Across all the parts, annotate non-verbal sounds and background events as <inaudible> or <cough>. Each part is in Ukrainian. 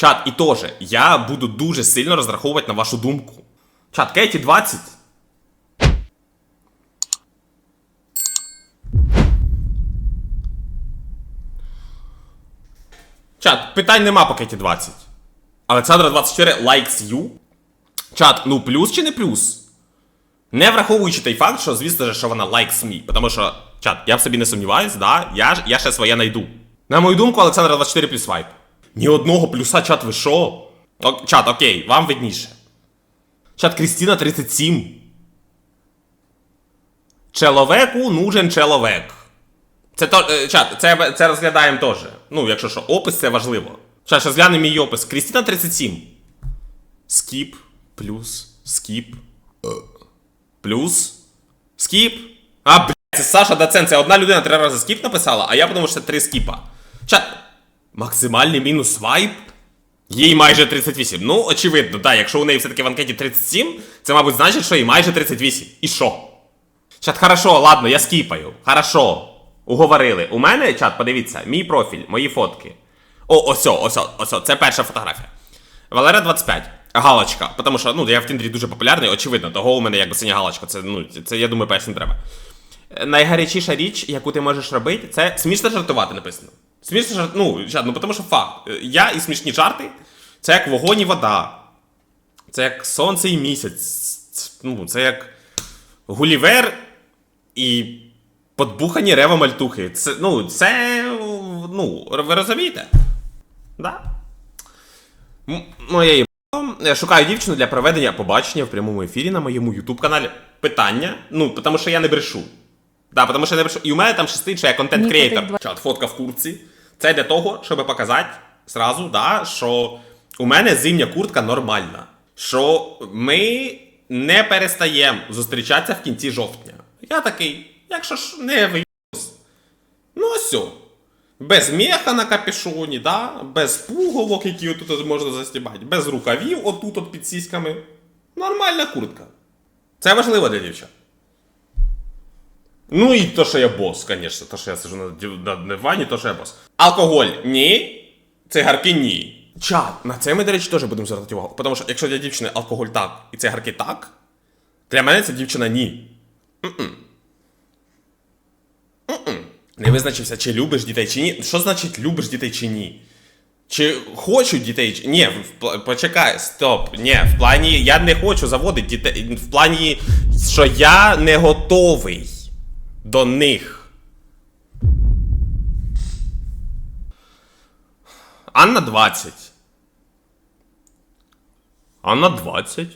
Чат, і теж, я буду дуже сильно розраховувати на вашу думку. Чат, Кейті 20. Чат, питань нема по Кейті 20. Олександра 24 likes you. Чат, ну плюс чи не плюс? Не враховуючи той факт, що звісно ж, що вона likes me. Тому що, чат, я в собі не сумніваюсь, да, я, я ще своє найду. На мою думку, Олександра 24 плюс вайп. Ні одного плюса, чат, ви що? О, чат, окей, вам видніше. Чат Крістіна 37. Человеку нужен человек. Це то, е, чат, це, це розглядаємо теж. Ну, якщо що, опис це важливо. Чат, зараз глянемо мій опис. Крістіна 37. Скіп, плюс, скіп. е, Плюс. Скіп. А, блядь, це Саша Дацен. Це одна людина три рази скіп написала, а я подумав, що це три скіпа. Чат. Максимальний мінус вайп. Їй майже 38. Ну, очевидно, так, якщо у неї все-таки в анкеті 37, це, мабуть, значить, що їй майже 38. І що? Чат, хорошо, ладно, я скіпаю. Хорошо. Уговорили. У мене, чат, подивіться, мій профіль, мої фотки. О, осьо, осьо, осьо, це перша фотографія. Валера 25. Галочка. Тому що, ну, я в Тіндері дуже популярний, очевидно, того у мене якби синя галочка. Це, ну, це, я думаю, перш не треба. Найгарячіша річ, яку ти можеш робити, це смішно жартувати написано. Смішно жарт, ну, чат, ну тому що факт. Е, Я і смішні жарти, це як вогонь і вода. Це як сонце і місяць. Ну, це як Гулівер і подбухані рева мальтухи. Це, ну, це. Ну, ви розумієте? Да. Моє. Я шукаю дівчину для проведення побачення в прямому ефірі на моєму YouTube каналі. Питання. Ну, тому що я не брешу. Да, тому що я не брешу. І у мене там стоїть, я контент Мені креатор. Чат, фотка в куртці. Це для того, щоб показати зразу, да, що у мене зимня куртка нормальна. Що ми не перестаємо зустрічатися в кінці жовтня. Я такий, якщо ж не виюсь. Ну все. Без меха на капюшоні, да? без пуговок, які отут можна застібати, без рукавів отут от під сіськами. Нормальна куртка. Це важливо для дівчат. Ну і то, що я бос, звісно, то, що я сижу на, на дивані, то, що я бос. Алкоголь ні. Цигарки ні. Чат, на це ми, до речі, теж будемо звертати увагу. Тому що якщо для дівчини алкоголь так і цигарки так, для мене це дівчина ні. Не визначився, чи любиш дітей, чи ні. Що значить любиш дітей чи ні? Чи хочуть дітей? чи- Ні, в почекай, стоп. Ні, в плані я не хочу заводити дітей. В плані, що я не готовий до них. Анна 20. Анна 20.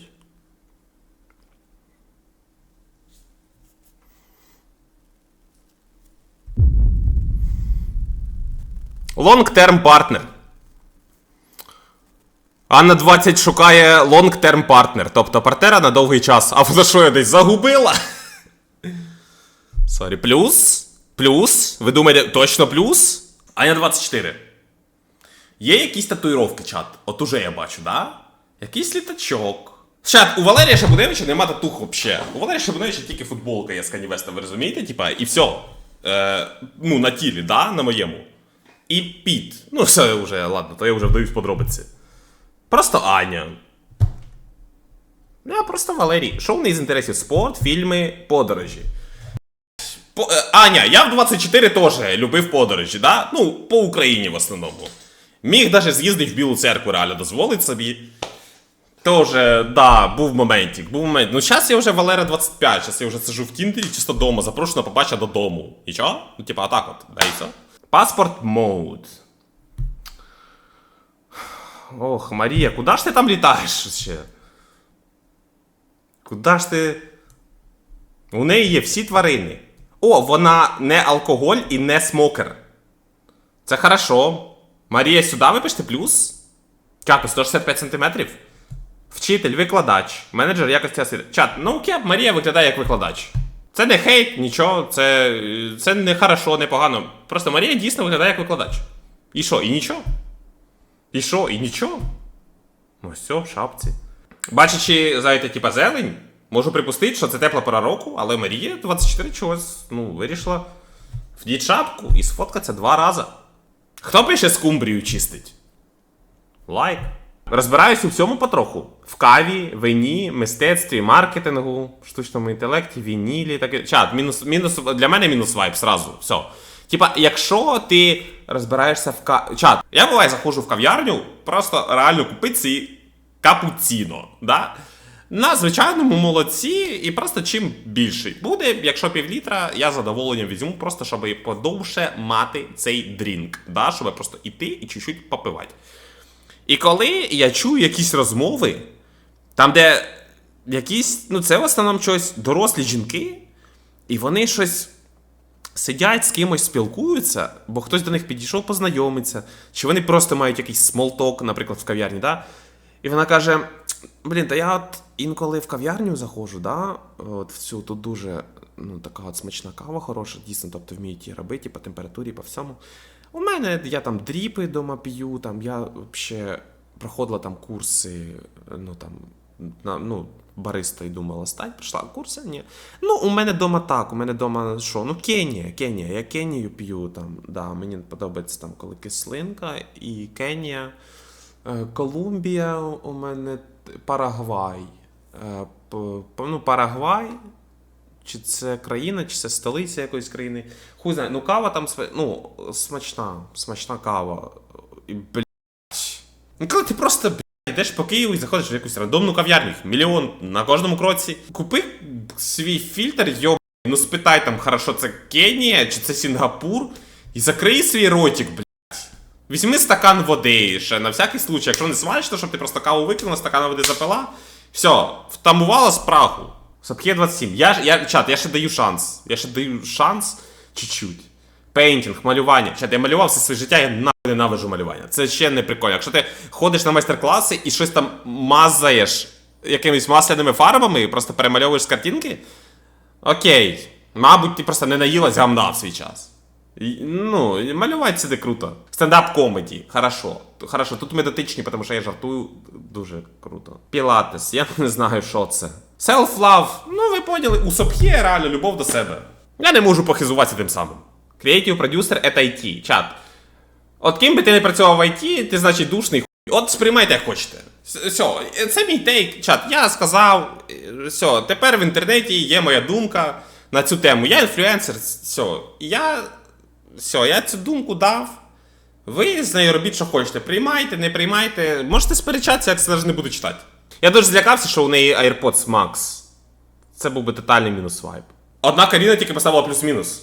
Long-term партнер. Анна 20 шукає long-term партнер, тобто партнера на довгий час. А за що я десь загубила? Сорі, плюс? Плюс? Ви думаєте, точно плюс? Аня 24. Є якісь татуїровки, чат? От уже я бачу, да? Якийсь літачок. Чат, у Валерія Шабуневича нема татух вообще. У Валерія Шабуневича тільки футболка є з West, ви розумієте? Типа, і все. Е, ну, на тілі, да, на моєму. І Піт. Ну, все вже, ладно, то я вже вдаюсь в подробиці. Просто Аня. Ну, а просто Валерій. Що в неї з інтересів? Спорт, фільми, подорожі. По, е, Аня, я в 24 теж любив подорожі, да? Ну, по Україні в основному. Міг даже з'їздити в Білу церкву, реально дозволить собі. Тоже, да, був моментик, був момент. Ну, зараз я вже Валера 25, зараз я вже сижу в Тіндері, чисто дома, запрошую на побачення додому. І чо? Ну, типа, отак от, да і все. Паспорт мод. Ох, Марія, куди ж ти там літаєш ще? Куди ж ти. У неї є всі тварини. О, вона не алкоголь і не смокер. Це хорошо. Марія, сюди випишете плюс? Чату 165 сантиметрів. Вчитель, викладач, менеджер якості освіти. Чат, ну кеп, Марія виглядає як викладач. Це не хейт, нічого, це, це не хорошо, не погано. Просто Марія дійсно виглядає як викладач. І що, і нічого? І що, і нічого? Ну все, шапці. Бачачи, знаєте, типа зелень, можу припустити, що це тепла пора року, але Марія 24 чогось, ну, вирішила вдіть шапку і сфоткатися два рази. Хто пише скумбрію чистить? Лайк. Розбираюсь у всьому потроху. В каві, вині, мистецтві, маркетингу, штучному інтелекті, вінілі, таке. Чат, мінус, мінус, для мене мінус вайп сразу. Все. Типа, якщо ти розбираєшся в ка... Чат, я буває заходжу в кав'ярню, просто реально купити ці капуціно. Да? На звичайному молодці, і просто чим більший буде, якщо півлітра, я з задоволенням візьму, просто щоб подовше мати цей дрінк. Да? Щоб просто іти і чуть-чуть попивати. І коли я чую якісь розмови, там, де якісь, ну це в основному щось дорослі жінки, і вони щось сидять з кимось спілкуються, бо хтось до них підійшов познайомиться, чи вони просто мають якийсь смолток, наприклад, в кав'ярні, да? І вона каже: Блін, та я от інколи в кав'ярню заходжу, да? От в цю тут дуже ну, така от смачна кава хороша, дійсно, тобто вміють її робити по температурі, по всьому. У мене я там дріпи дома п'ю, там я взагалі проходила там курси, ну там, на, ну, бариста і думала стать, прийшла курси, ні. Ну, у мене дома так, у мене дома що? Ну, Кенія, Кенія, я Кенію п'ю там, да, мені подобається там, коли кислинка, і Кенія, Е, Колумбія у мене Парагвай. Е, Ну, Парагвай, чи це країна, чи це столиця якоїсь країни. Хуй знає, ну кава там ну, смачна, смачна кава. І, блядь. Ну, коли ти просто блядь, йдеш по Києву і заходиш в якусь рандомну кав'ярню, мільйон на кожному кроці. Купи свій фільтр, йоб, ну спитай там, хорошо, це Кенія чи це Сінгапур, і закрий свій ротик, блядь. Візьми стакан води ще на всякий случай, якщо не смачно, щоб ти просто каву викинула, стакан води запила. Все, втамувала з праху. Сапхє 27. Я, я, чат, я ще даю шанс. Я ще даю шанс чуть-чуть. Пейнтінг, малювання. Чат, я малював все своє життя, я нахуй ненавижу малювання. Це ще не прикольно. Якщо ти ходиш на майстер-класи і щось там мазаєш якимись масляними фарбами і просто перемальовуєш з картинки, окей. Мабуть, ти просто не наїлась гамна в свій час. Ну, малювати це де круто. Стендап комеді. Хорошо. Хорошо, тут ми тому що я жартую дуже круто. Пілатес, я не знаю, що це. Self-love, ну ви поняли, у Сапхє реально любов до себе. Я не можу похизуватися тим самим. Creative producer это IT. Чат. От ким би ти не працював в IT, ти значить душний хуй. От сприймайте як хочете. Все, це мій тейк, чат. Я сказав. Все, тепер в інтернеті є моя думка на цю тему. Я інфлюенсер, все. Я. Все, я цю думку дав. Ви з нею робіть, що хочете. Приймайте, не приймайте. Можете сперечатися, я це навіть не буду читати. Я дуже злякався, що у неї AirPods Max. Це був би тотальний мінус вайп. Одна Каріна тільки поставила плюс-мінус.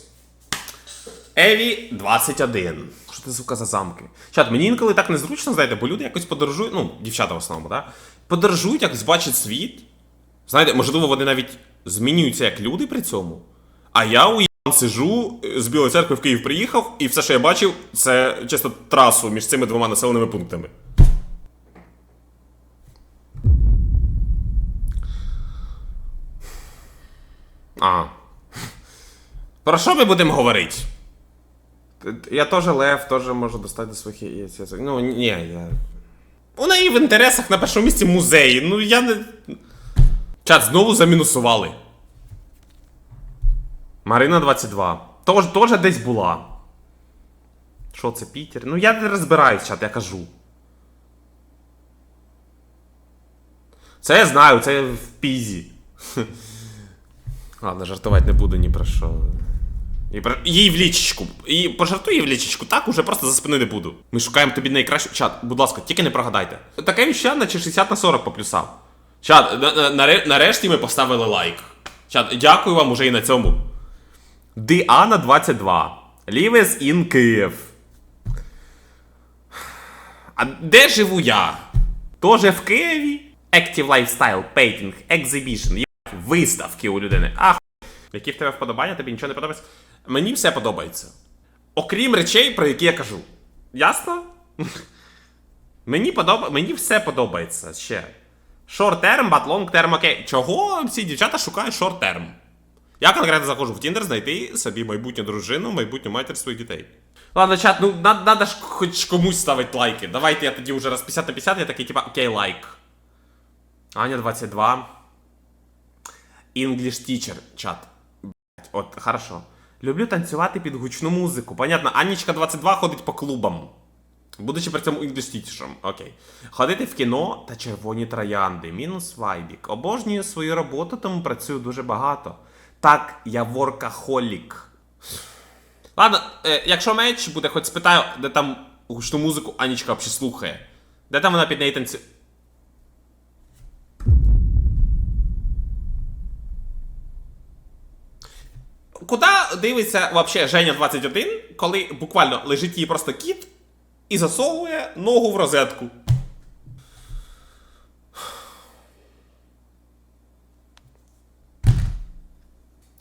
Еві 21. Що це звука за замки? Чат, мені інколи так незручно, знаєте, бо люди якось подорожують, ну, дівчата в основному, да? Подорожують, якось бачать світ. Знаєте, можливо, вони навіть змінюються як люди при цьому. А я у сижу, з Білої церкви в Київ приїхав, і все, що я бачив, це чисто трасу між цими двома населеними пунктами. А. Про що ми будемо говорити? Я теж лев, теж можу достати до своїх яєць. Ну, ні, я. У неї в інтересах на першому місці музеї. Ну я не. Чат, знову замінусували. Марина 22. Тож, теж десь була. Що це, Пітер? Ну я не розбираюсь, чат, я кажу. Це я знаю, це в пізі. <laughs> Ладно, жартувати не буду ні про що. І про... Їй в лічечку. І пожартуй їй в лічечку, так уже просто за спиною не буду. Ми шукаємо тобі найкращу. Чат, будь ласка, тільки не прогадайте. Таке віща, наче 60 на 40 по плюсам. Чат, на- на- наре- нарешті ми поставили лайк. Чат, дякую вам уже і на цьому. Діана 22. Лівес ін Київ. А де живу я? Тоже в Києві? Active Lifestyle Painting Exhibition. Виставки у людини. Ах. Які в тебе вподобання, тобі нічого не подобається? Мені все подобається. Окрім речей, про які я кажу. Ясно? Мені подоба... Мені все подобається ще. Short term, but long окей. Чого всі дівчата шукають short term? Я конкретно заходжу в Тіндер знайти собі майбутню дружину, майбутню матір своїх дітей. Ладно, чат, ну надо, ж хоч комусь ставити лайки. Давайте я тоді вже раз 50 на 50, я такий, типа, окей, лайк. Аня 22. English teacher, чат. Блять, от, хорошо. Люблю танцювати під гучну музику. Понятно, Анічка 22 ходить по клубам. Будучи при цьому інвестітішем. Окей. Ходити в кіно та червоні троянди. Мінус вайбік. Обожнюю свою роботу, тому працюю дуже багато. Так, я воркахолік. Ладно, е, якщо меч буде, хоч спитаю, де там гучну музику Анічка взагалі слухає. Де там вона під неї танцює? Куди дивиться вообще Женя 21, коли буквально лежить її просто кіт і засовує ногу в розетку?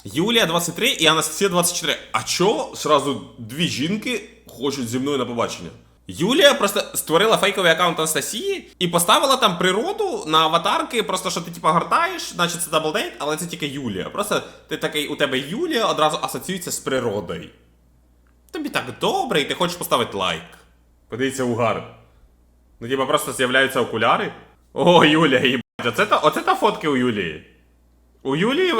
Юлія 23 і Анастасія 24. А чо сразу дві жінки хочуть зі мною на побачення? Юлія просто створила фейковий аккаунт Анастасії і поставила там природу на аватарки, просто що ти типа гортаєш, значить це даблдейт, але це тільки Юлія. Просто ти такий, у тебе Юлія одразу асоціюється з природою. Тобі так добре, і ти хочеш поставити лайк. Подивіться угар. Ну, типа просто з'являються окуляри. О, Юлія, їбать, оце та, оце та фотки у Юлії. У Юлії.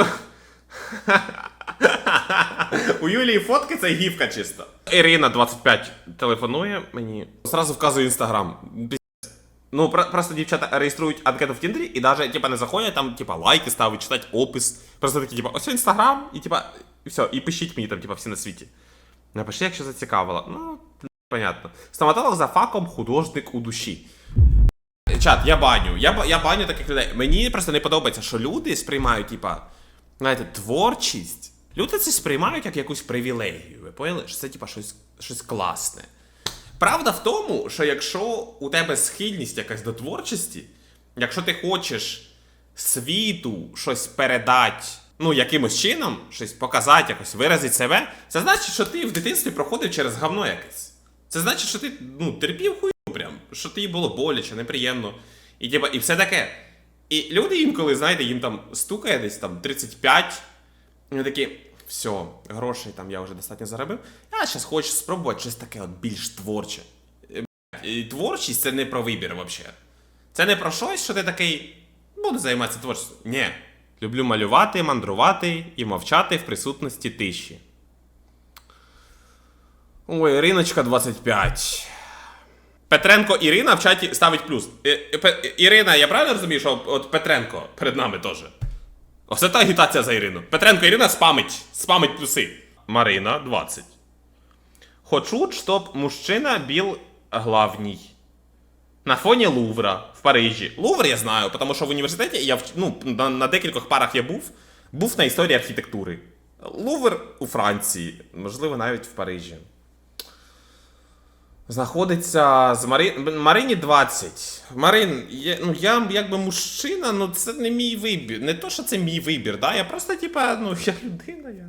У Юлії фотки це гівка чисто. Ірина 25 телефонує мені. Зразу вказує інстаграм. Ну, про- просто дівчата реєструють анкету в Тіндері і навіть типа не заходять там, типа, лайки ставить, читать опис. Просто такі, типа, ось інстаграм, і типа, і все, і пишіть мені там, типа, всі на світі. Напиши, якщо зацікавило. Ну, понятно. Стоматолог за факом художник у душі. Чат, я баню. Я, я баню таких людей. Мені просто не подобається, що люди сприймають, типа, знаєте, творчість. Люди це сприймають як якусь привілегію. Ви поняли? Що це, типа, щось, щось класне. Правда в тому, що якщо у тебе схильність якась до творчості, якщо ти хочеш світу щось передати, ну, якимось чином, щось показати, якось виразити себе, це значить, що ти в дитинстві проходив через говно якесь. Це значить, що ти ну, терпів хую прям, що тобі було боляче, неприємно. І, і все таке. І люди інколи, знаєте, їм там стукає десь там 35, і вони такі, все, грошей там я вже достатньо заробив. Я зараз хочу спробувати щось таке от більш творче. Е, І творчість це не про вибір взагалі. Це не про щось, що ти такий буду займатися творчістю. Ні. Люблю малювати, мандрувати і мовчати в присутності тиші. Ой, Іриночка 25. Петренко Ірина в чаті ставить плюс. Е, е, Ірина, я правильно розумію, що от Петренко перед нами теж? Оце та агітація за Ірину. Петренко Ірина спамить. Спамить плюси. Марина 20. Хочу, щоб мужчина був главній. На фоні Лувра в Парижі. Лувр я знаю, тому що в університеті я ну, на, на декількох парах я був. Був на історії архітектури. Лувр у Франції, можливо, навіть в Парижі. Знаходиться з Мари... Марині 20. Марин, я, ну я якби мужчина, ну це не мій вибір. Не то, що це мій вибір, да? Я просто, типа, ну, <laughs> я людина, я.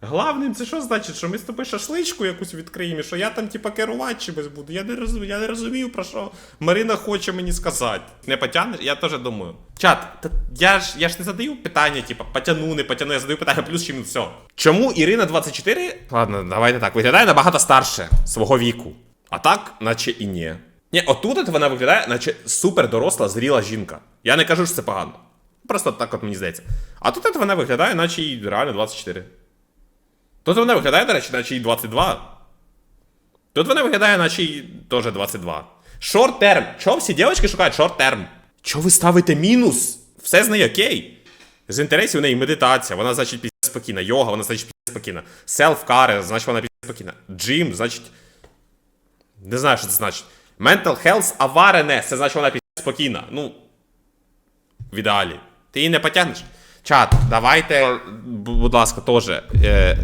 Главним, це що значить, що ми з тобою шашличку якусь відкриємо, що я там, типа, керувати чимось буду. Я не розумію, я не розумію, про що Марина хоче мені сказати. Не потягнеш? Я теж думаю. Чат, та я ж я ж не задаю питання, типа, потяну, не потяну, я задаю питання плюс чи мінус все. Чому Ірина 24? Ладно, давайте так, виглядає набагато старше свого віку. А так, наче і ні. Ні, отут от вона виглядає, наче супер доросла, зріла жінка. Я не кажу, що це погано. Просто так от мені здається. А тут от вона виглядає, наче їй реально 24. Тут вона виглядає, до речі, наче їй 22. Тут вона виглядає, наче їй теж 22. Шорт терм. Чого всі дівчатки шукають шорт терм? Чого ви ставите мінус? Все з нею окей. З інтересів у неї медитація, вона, значить, після спокійна. Йога, вона, значить, після спокійна. Self-care, значить, вона після спокійна. Джим, значить. Не знаю, що це значить. Mental health awareness, це значить, вона після спокійна. Ну. В ідеалі. Ти її не потягнеш. Чат, давайте, будь ласка, теж. Е,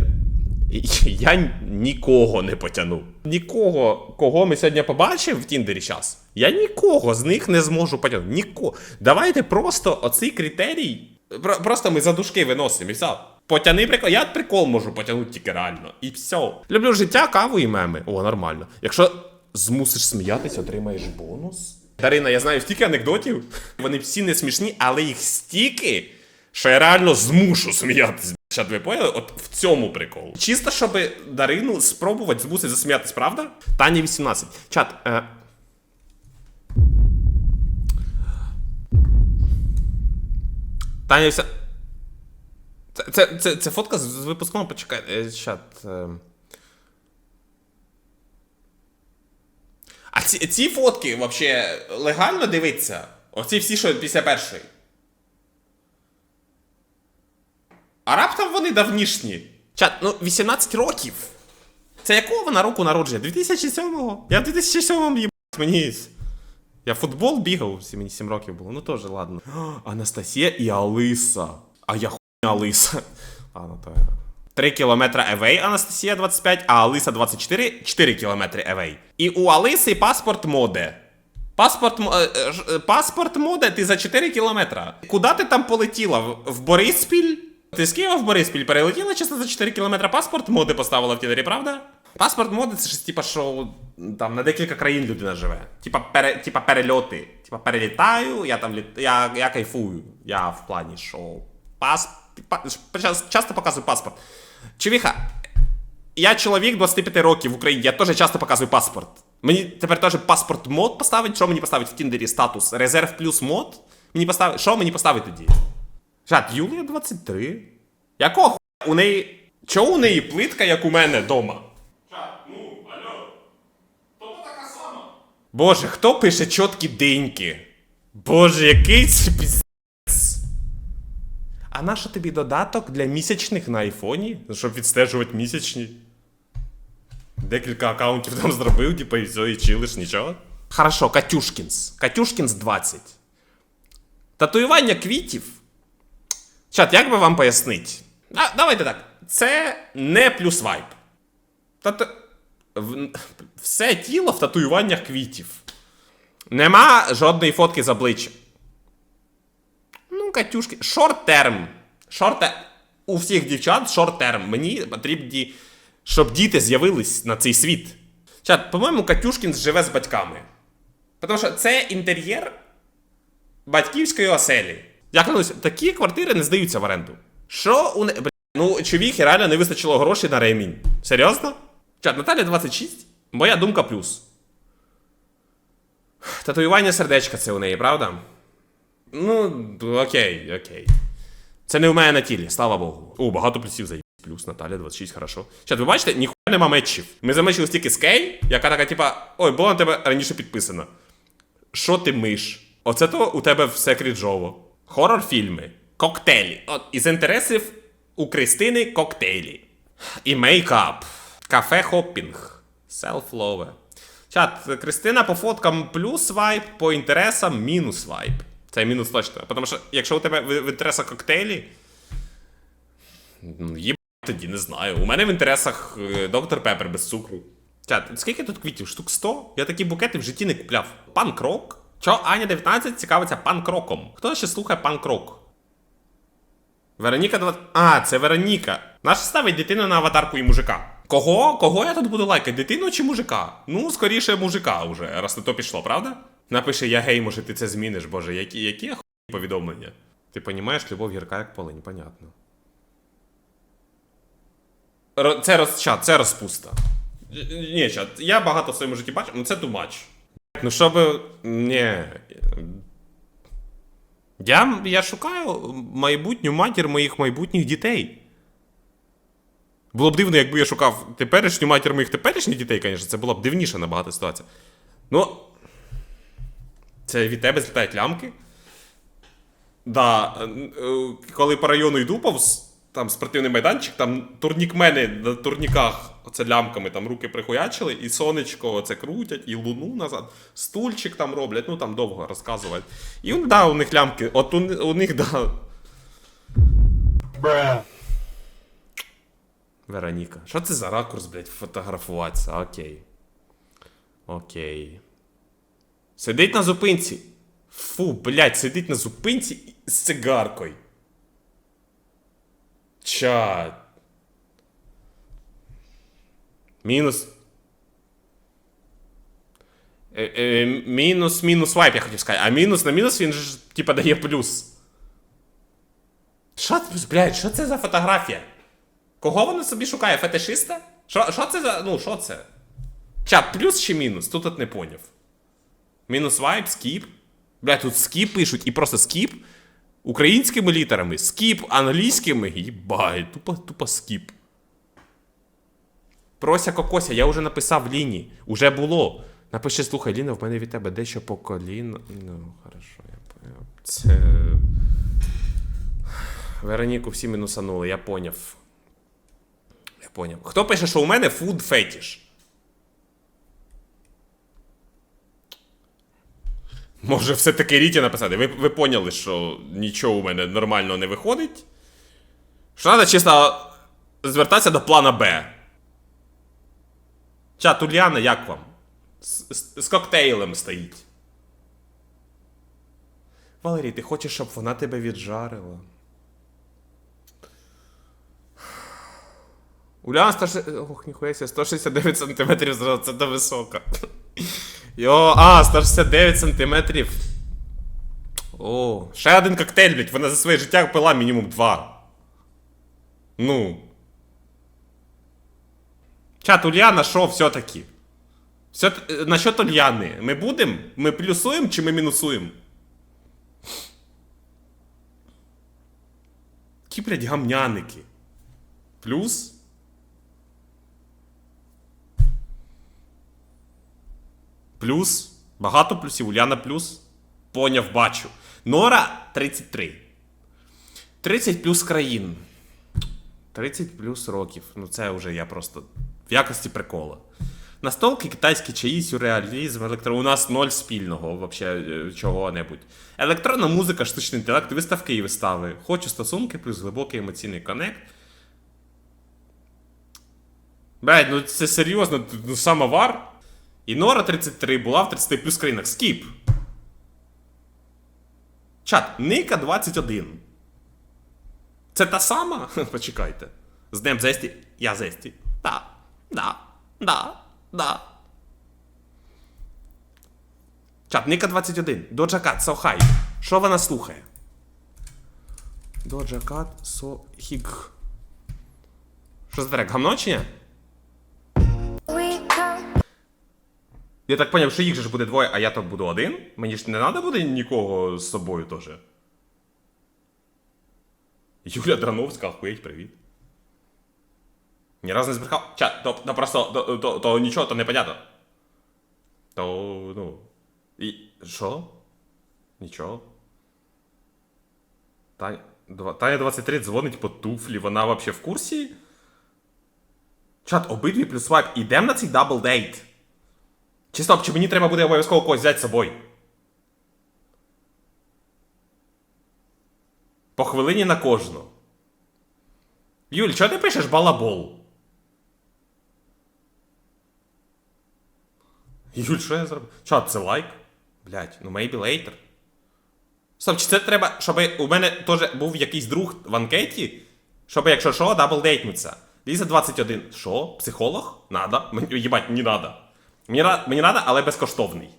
<laughs> я нікого не потягну. Нікого, кого ми сьогодні побачив в Тіндері зараз, я нікого з них не зможу потягнути. Нікого. Давайте просто оцей критерій. Про, просто ми за дужки виносимо і все. Потяни прикол. Я прикол можу потягнути тільки реально. І все. Люблю життя, каву і меми. О, нормально. Якщо змусиш сміятися, отримаєш бонус. Дарина, я знаю стільки анекдотів. Вони всі не смішні, але їх стільки, що я реально змушу сміятися. Чат, ви поняли? От в цьому прикол. Чисто, щоб Дарину спробувати змусити засміятись, правда? Таня 18. Чат. Е... Таня вся. Це, це, це, це фотка з, з випускного, почекай, е, чат. Е... ці, ці фотки вообще легально дивитися? Оці всі, що після першої. А раптом вони давнішні. Чат, ну 18 років. Це якого вона року народження? 2007-го? Я в 2007-му їбать мені. Я футбол бігав, 77 років було. Ну теж ладно. <gasps> Анастасія і Алиса. А я хуйня Алиса. <laughs> А, ну то я. 3 кілометра евей Анастасія 25, а Алиса 24, 4 кілометри евей. І у Алиси паспорт моде. Паспорт, е, е, е, паспорт моде ти за 4 кілометра. Куди ти там полетіла? В, Бориспіль? Ти з Києва в Бориспіль перелетіла чесно за 4 кілометра паспорт моди поставила в Тіндері, правда? Паспорт моди це ж типа що там на декілька країн людина живе. Типа, пере, типа перельоти. Типа перелітаю, я там літ... я, я кайфую. Я в плані, що пас... па- часто показую паспорт. Чувіха, я чоловік 25 років в Україні, я теж часто показую паспорт. Мені тепер теж паспорт мод поставить. Що мені поставить в Тіндері статус? Резерв плюс мод? Мені поставить. Що мені поставить тоді? Чат, Юлія 23. Якого хуя? У неї. Чого у неї плитка, як у мене вдома? Ну, алло. То така сама. Боже, хто пише чіткі деньки? Боже, який це піздець. А на що тобі додаток для місячних на айфоні? Щоб відстежувати місячні? Декілька аккаунтів там зробив, типу, і все, і чилиш, нічого. Хорошо, Катюшкінс. Катюшкінс 20. Татуювання квітів. Чат, як би вам пояснити? А, давайте так. Це не плюс вайб. Тату... Все тіло в татуюваннях квітів. Нема жодної фотки з обличчя. Ну, Катюшки. Шорт-терм. Шорт У всіх дівчат шорт-терм. Мені потрібні, щоб діти з'явились на цей світ. Чат, по-моєму, Катюшкін живе з батьками. Тому що це інтер'єр батьківської оселі. Я клянусь, такі квартири не здаються в оренду. Що у не. Ну, чоловіки реально не вистачило грошей на ремінь. Серйозно? Чат, Наталя 26. Моя думка плюс. Татуювання сердечка це у неї, правда? Ну, окей, окей. Це не у мене на тілі, слава Богу. О, багато плюсів заїб. Плюс Наталя 26, хорошо. Чат, ви бачите, ніхуя нема метчів. Ми замечили стільки з Кей, яка така, типа, ой, було на тебе раніше підписано. Що ти миш? Оце то у тебе все кріджово. Хорор-фільми, коктейлі. От із інтересів у Кристини коктейлі. І мейкап, кафе хоппінг, селф-лове. Чат, Кристина по фоткам плюс вайб, по інтересам мінус вайб. Це мінус точно. Тому що якщо у тебе в, в інтересах коктейлі. ну, Їб тоді, не знаю. У мене в інтересах е, доктор Пепер без цукру. Чат, скільки тут квітів? Штук 100? Я такі букети в житті не купляв. Пан Крок? Чо Аня 19 цікавиться пан Кроком? Хто ще слухає пан Крок? Вероніка 20... А, це Вероніка. Наш ставить дитину на аватарку і мужика. Кого? Кого я тут буду лайкати? Дитину чи мужика? Ну, скоріше мужика вже, раз на то пішло, правда? Напиши я гей, може ти це зміниш, боже, які, які охуєнні повідомлення? Ти понімаєш, любов гірка як полинь, понятно. Ро- Це роз... чат, це розпуста. Ні, чат, я багато в своєму житті бачив, ну це much. Ну щоб. Ні. Я, я шукаю майбутню матір моїх майбутніх дітей. Було б дивно, якби я шукав теперішню матір моїх теперішніх дітей, звісно, це була б дивніша набагато ситуація. Ну. Це від тебе злітають лямки. Да, е, коли по району йду повз там спортивний майданчик, там турнікмени на турніках оце лямками там руки прихуячили, і сонечко оце крутять, і луну назад, стульчик там роблять, ну там довго розказувати. І да, у них лямки, от у, у них, да. Вероніка. Що це за ракурс, блядь, фотографуватися? Окей. Окей. Сидить на зупинці. Фу, блядь, сидить на зупинці з цигаркою. Чат. Мінус. Е, е, мінус, мінус вайп, я хотів сказати. А мінус на мінус він ж типа дає плюс. Що, блядь, що це за фотографія? Кого вона собі шукає? Фетишиста? Що, це за. Ну, що це? Чат, плюс чи мінус? Тут от не поняв. Мінус вайп, скіп. Бля, тут скіп пишуть і просто скіп українськими літерами, скіп англійськими. Їбай, тупо, тупо скіп. Прося Кокося, я вже написав в лінії. Уже було. Напиши, слухай, Ліна, в мене від тебе дещо по коліно. Ну, хорошо, я поняв. Це. Вероніку всі мінусанули, я поняв. Я поняв. Хто пише, що у мене фуд фетіш? Може, все-таки Ріті написати. Ви, ви поняли, що нічого у мене нормально не виходить? Що треба чисто звертатися до плана Б. Чат, Ульяна, як вам? З, з, з коктейлем стоїть. Валерій, ти хочеш, щоб вона тебе віджарила? Уляна 160... Ох, ніхуя 169 сантиметрів зразу, це до висока. Йо, а, 169 сантиметрів. О, ще один коктейль, блядь, вона за своє життя пила мінімум два. Ну. Чат, Ульяна, що все-таки? Все, насчет Ульяни, ми будемо? Ми плюсуємо чи ми мінусуємо? Які, блядь, гамняники. Плюс? Плюс. Багато плюсів. Уляна плюс. Поняв, бачу. Нора 33. 30 плюс країн. 30 плюс років. Ну це вже я просто в якості прикола. Настолки, китайські чаї, сюрреалізм, електро... У нас ноль спільного, вообще чого-небудь. Електронна музика, штучний інтелект, виставки і вистави. Хочу стосунки, плюс глибокий емоційний коннект. Блядь, ну це серйозно, ну самовар. І Нора 33 була в 30 плюс країнах. Скіп. Чат, Ника 21. Це та сама? Почекайте. З Днем Зесті. Я Зесті. Да. Да. Да. Да. Чат, Ника 21. Доджа Кат, Сохай. Що вона слухає? Доджа Кат, Сохіг. Що за трек? Гамно Я так поняв, що їх же ж буде двоє, а я то буду один. Мені ж не треба буде нікого з собою теж. Юля Драновська, охуєть, привіт. Ні разу не збрехав. Ча, то, то просто, то, то, то нічого, то непонятно. То, ну. І. Що? Нічого. Таня, Таня 23 дзвонить по туфлі, вона вообще в курсі? Чат, обидві плюс вайп. Ідем на цей дабл дейт. Чи стоп, чи мені треба буде обов'язково когось взяти з собою? По хвилині на кожну. Юль, чого ти пишеш балабол? Юль, що я зробив? Чат, це лайк? Блять, ну maybe later. Стоп, чи це треба, щоб у мене теж був якийсь друг в анкеті, щоб, якщо що, даблдейтнуться. Ліза 21. Що? Психолог? Надо. Мені, їбать, не надо. Мені, мені надо, але безкоштовний.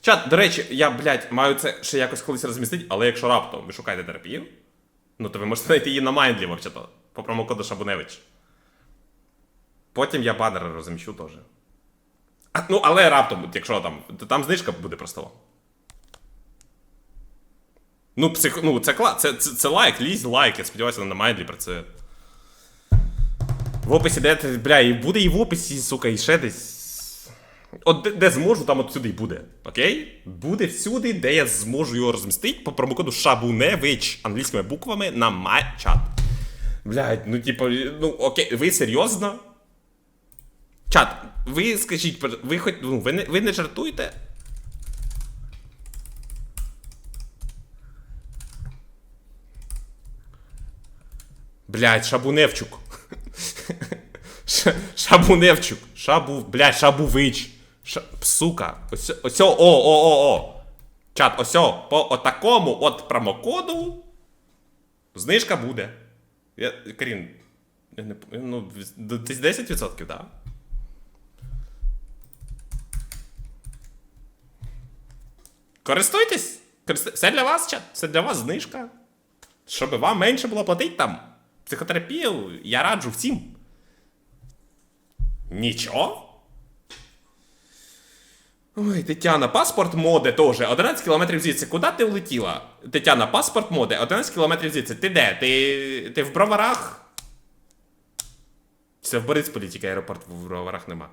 Чат, до речі, я, блядь, маю це ще якось колись розмістити, але якщо раптом ви шукаєте терапію, ну то ви можете знайти її на Майндлі, взагалі, по промокоду Шабуневич. Потім я банер розміщу теж. А, ну, але раптом, якщо там, то там знижка буде просто. Ну, псих... ну це, кла... це, це, це лайк, лізь лайк, я сподіваюся, на Майндлі працює. В описі, де бля, і буде і в описі, сука, і ще десь. От де, зможу, там от сюди буде. Окей? Буде всюди, де я зможу його розмістити по промокоду Шабуневич англійськими буквами на MyChat. Блядь, ну типу, ну окей, ви серйозно? Чат, ви скажіть, ви хоч. Ну, ви не, ви не жартуєте? Блядь, Шабуневчук. <laughs> Шабуневчук. Шабу. Блядь, Шабувич. Ша... Сука. Ось, о, о, о, о. Чат, ось, по отакому от промокоду. Знижка буде. Я, Карін. Я не, ну, десь 10%, так? Да? Користуйтесь! Користу- Все для вас, чат, все для вас знижка. Щоб вам менше було платити там. Психотерапію я раджу всім. Нічого? Ой, Тетяна, паспорт моде теж. 11 кілометрів звідси. Куди ти влетіла? Тетяна, паспорт моде, 11 кілометрів звідси. Ти де? Ти, ти в броварах? Все в Борисполі тільки аеропорт в броварах нема.